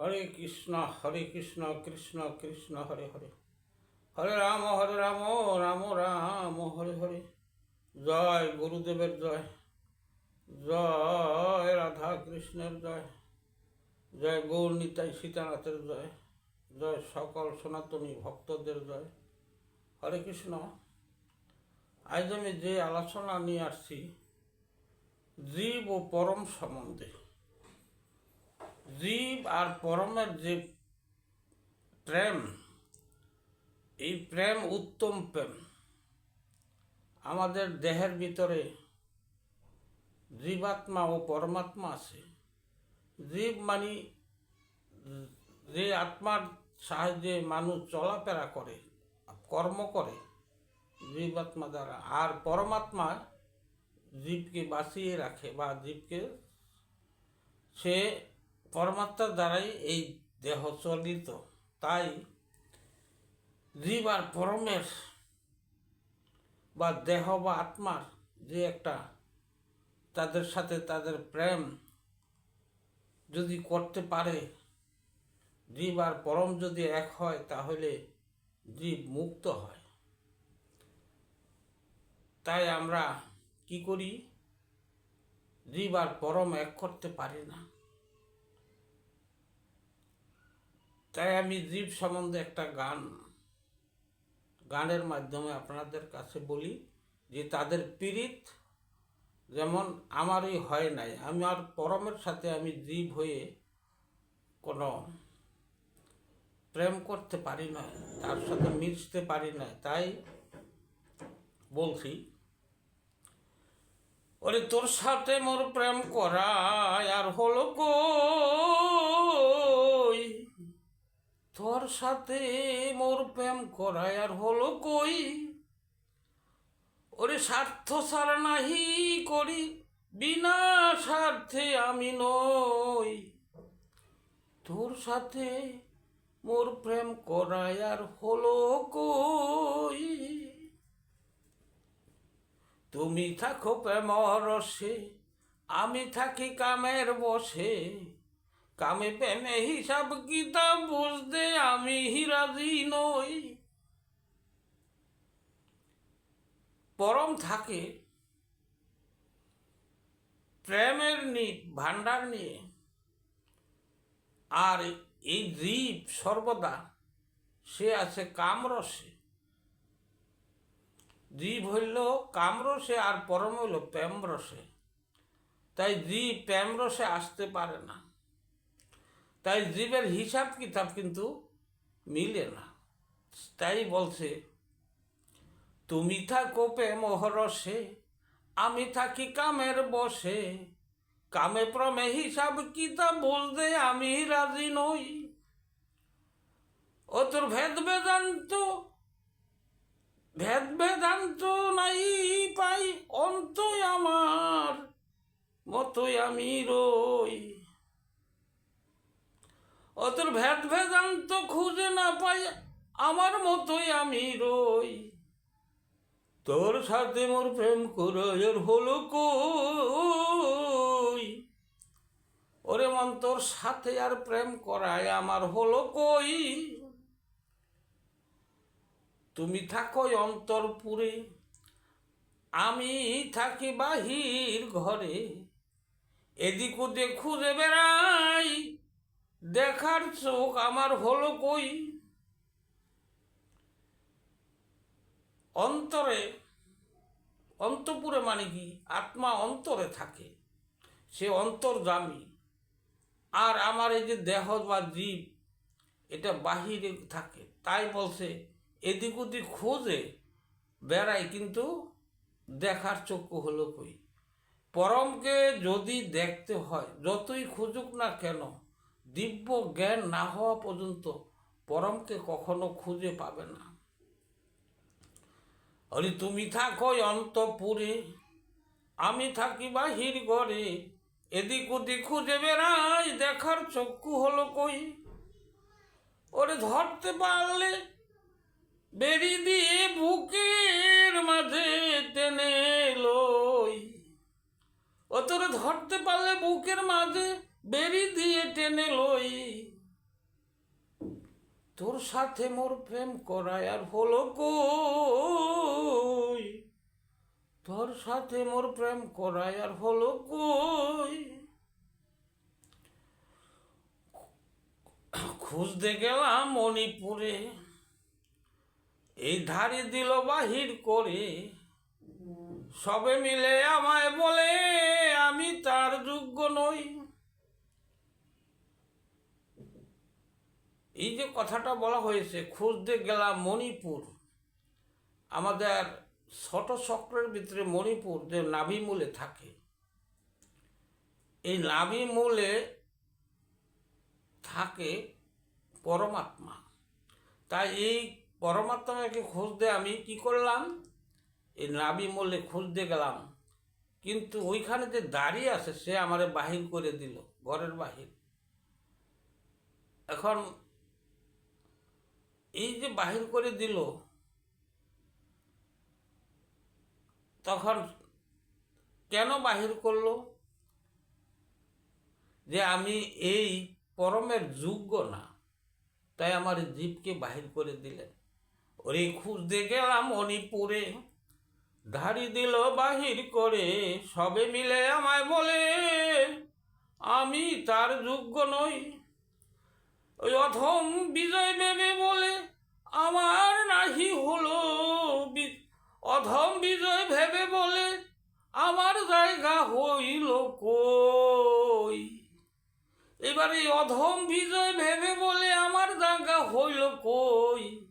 হরে কৃষ্ণ হরে কৃষ্ণ কৃষ্ণ কৃষ্ণ, হরে হরে। হরে রাম হরে রাম রাম রাম, হরে হরে। জয় গুরুদেবের জয়। জয় রাধা কৃষ্ণের জয়। জয় গৌর নিতাই সীতানাথের জয়। জয় সকল সনাতনী ভক্তদের জয়। হরে কৃষ্ণ। আজ আমি যে আলোচনা নিয়ে আসছি, জীব ও পরম সম্বন্ধে। জীব আর পরমের যে প্রেম, এই প্রেম উত্তম প্রেম। আমাদের দেহের ভিতরে জীবাত্মা ও পরমাত্মা আছে। জীব মানে যে আত্মার সাহায্যে মানুষ চলাফেরা করে, কর্ম করে, জীবাত্মা দ্বারা। আর পরমাত্মা জীবকে বাঁচিয়ে রাখে বা জীবকে সে পরমাত্মার দ্বারাই এই দেহ চলিত। তাই জীব আর পরমের বা দেহ বা আত্মার যে একটা তাদের সাথে তাদের প্রেম যদি করতে পারে, জীব আর পরম যদি এক হয়, তাহলে জীব মুক্ত হয়। তাই আমরা কি করি? জীব আর পরম এক করতে পারি না। তাই আমি জীব সম্বন্ধে একটা গান, গানের মাধ্যমে আপনাদের কাছে বলি যে তাদের পীড়িত যেমন আমারই হয় নাই। আমার পরমের সাথে আমি জীব হয়ে কোনো প্রেম করতে পারি না, তার সাথে মিশতে পারি না। তাই বলছি, ওরে তোর সাথে মোর প্রেম করা আর হলো কই? তোর সাথে মোর প্রেম করা আর হলো কই? ওরে স্বার্থ ছাড়া নাহি করি, বিনা স্বার্থে আমি নই। তোর সাথে মোর প্রেম করায় আর হলো কই? তুমি থাকো প্রেম রসে আমি থাকি কামের বসে। কামে প্রেমে হিসাব কিতাব বুঝতে আমি হিরাজি নই। পরম থাকে প্রেমের নি ভান্ডার নিয়ে, আর এই জীব সর্বদা সে আছে কামরসে। জীব হইল কামরসে আর পরম হইল প্রেমরসে। তাই জীব প্রেমরসে আসতে পারে না। তাই জীবের হিসাব কিতাব কিন্তু মিলে না। তাই বলছে, তুমি থাকো প্রেম হরসে আমি থাকি কামের বসে। কামে প্রমে হিসাব কিতাব বলতে আমি রাজি নই। ও তোর ভেদ বেদান্ত ভেদ বেদান্ত নাই পাই অন্তই আমার মতই আমি রই। ও তোর ভেদ বেদান্ত খুঁজে না পাই, আমার মতই আমি রই। তোর সাথে মোর প্রেম করার হলো কই? ওরে মন, তোর সাথে আর প্রেম করায় আমার হলো কই? তুমি থাকো অন্তরপুরে, আমি থাকি বাহির ঘরে। এদিক ওদিক খুঁজে বেড়াই দেখার চোখ আমার হলো কই? অন্তরে, অন্তপুরে মানে কি? আত্মা অন্তরে থাকে। সে অন্তর্গামী। আর আমার এই যে দেহ বা জীব, এটা বাহিরে থাকে। তাই বলছে, এদিক ওদিক খোঁজে বেড়াই, কিন্তু দেখার চক্ষু হলো কই? পরমকে যদি দেখতে হয়, যতই খুঁজুক না কেন দিব্য জ্ঞান না হওয়া পর্যন্ত পরমকে কখনো খুঁজে পাবে না। আরে তুমি থাকো অন্তপুরে, আমি থাকি বাহির ঘরে এদিক ওদিক খুঁজে বেড়াই, দেখার চক্ষু হলো কই? ওরে ধরতে পারলে বেরি দিয়ে বুকের মাঝে টেনে লই। ও তোরে ধরতে পারলে বুকের মাঝে বেরি দিয়ে টেনে লই। তোর সাথে মোর প্রেম করায় আর হলো কই? তোর সাথে মোর প্রেম করায় আর হলো কই? খুঁজতে গেলাম মণিপুরে, এই ধারি দিল বাহির করে। সবে মিলে আমায় বলে, আমি তার যোগ্য নই। এই যে কথাটা বলা হয়েছে, খুঁজতে গেলাম মণিপুর। আমাদের ছোট চক্রের ভিতরে মণিপুর যে নাভি মূলে থাকে। এই নাভি মূলে থাকে পরমাত্মা। তাই এই পরমাত্মাকে খুঁজতে আমি কি করলাম? এই নাভি মূলে খুঁজতে গেলাম। কিন্তু ওইখানে যে দাঁড়িয়ে আছে, সে আমারে বাহির করে দিল, ঘরের বাহির। এখন এই যে বাহির করে দিল, তখন কেন বাহির করল? যে আমি এই পরমের যোগ্য না, তাই আমার জীবকে বাহির করে দিলেন। ওরে খুঁজতে গেলাম মণিপুরে ধাড়ি দিল বাহির করে, সবে মিলে আমায় বলে, আমি তার যোগ্য নই। অধম বিজয় ভেবে বলে আমার নাহি হলো অধম বিজয় ভেবে বলে আমার জায়গা হইল কই? এবার অধম বিজয় ভেবে বলে আমার জায়গা হইল কই?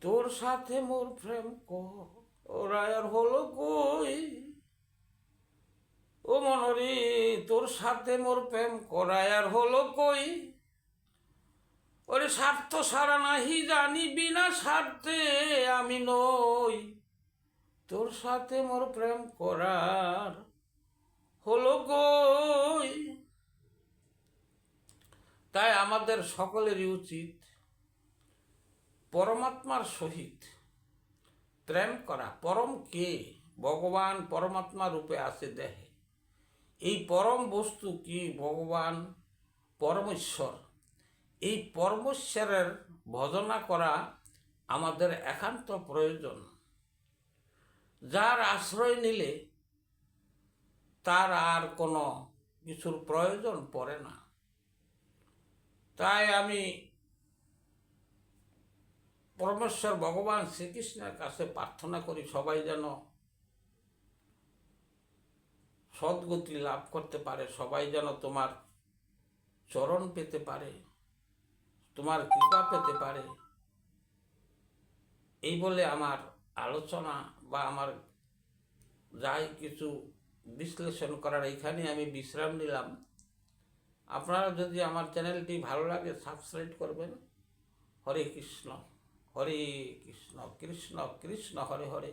তোর সাথে মোর প্রেম ওরা আর হলো কই? ও মনরে, তোর সাথে মোর প্রেম করায় আর হলো কই? ওরে স্বার্থ সারা নাহি জানি বিনা স্বার্থে আমি নই। তোর সাথে মোর প্রেম করার হলো কই? তাই আমাদের সকলেরই উচিত পরমাত্মার সহিত প্রেম করা। পরম কে? ভগবান পরমাত্মা রূপে আছে দেহে। এই পরম বস্তু কি ভগবান? পরমেশ্বর। এই পরমেশ্বরের ভজনা করা আমাদের একান্ত প্রয়োজন। যার আশ্রয় নিলে তার আর কোনো কিছুর প্রয়োজন পড়ে না। তাই আমি পরমেশ্বর ভগবান শ্রীকৃষ্ণের কাছে প্রার্থনা করি সবাই যেন সদ্গতি লাভ করতে পারে, সবাই যেন তোমার চরণ পেতে পারে, তোমার কৃপা পেতে পারে। এই বলে আমার আলোচনা বা আমার যাই কিছু বিশ্লেষণ করার এইখানে আমি বিশ্রাম নিলাম। আপনারা যদি আমার চ্যানেলটি ভালো লাগে, সাবস্ক্রাইব করবেন। হরে কৃষ্ণ হরে কৃষ্ণ কৃষ্ণ কৃষ্ণ, হরে হরে।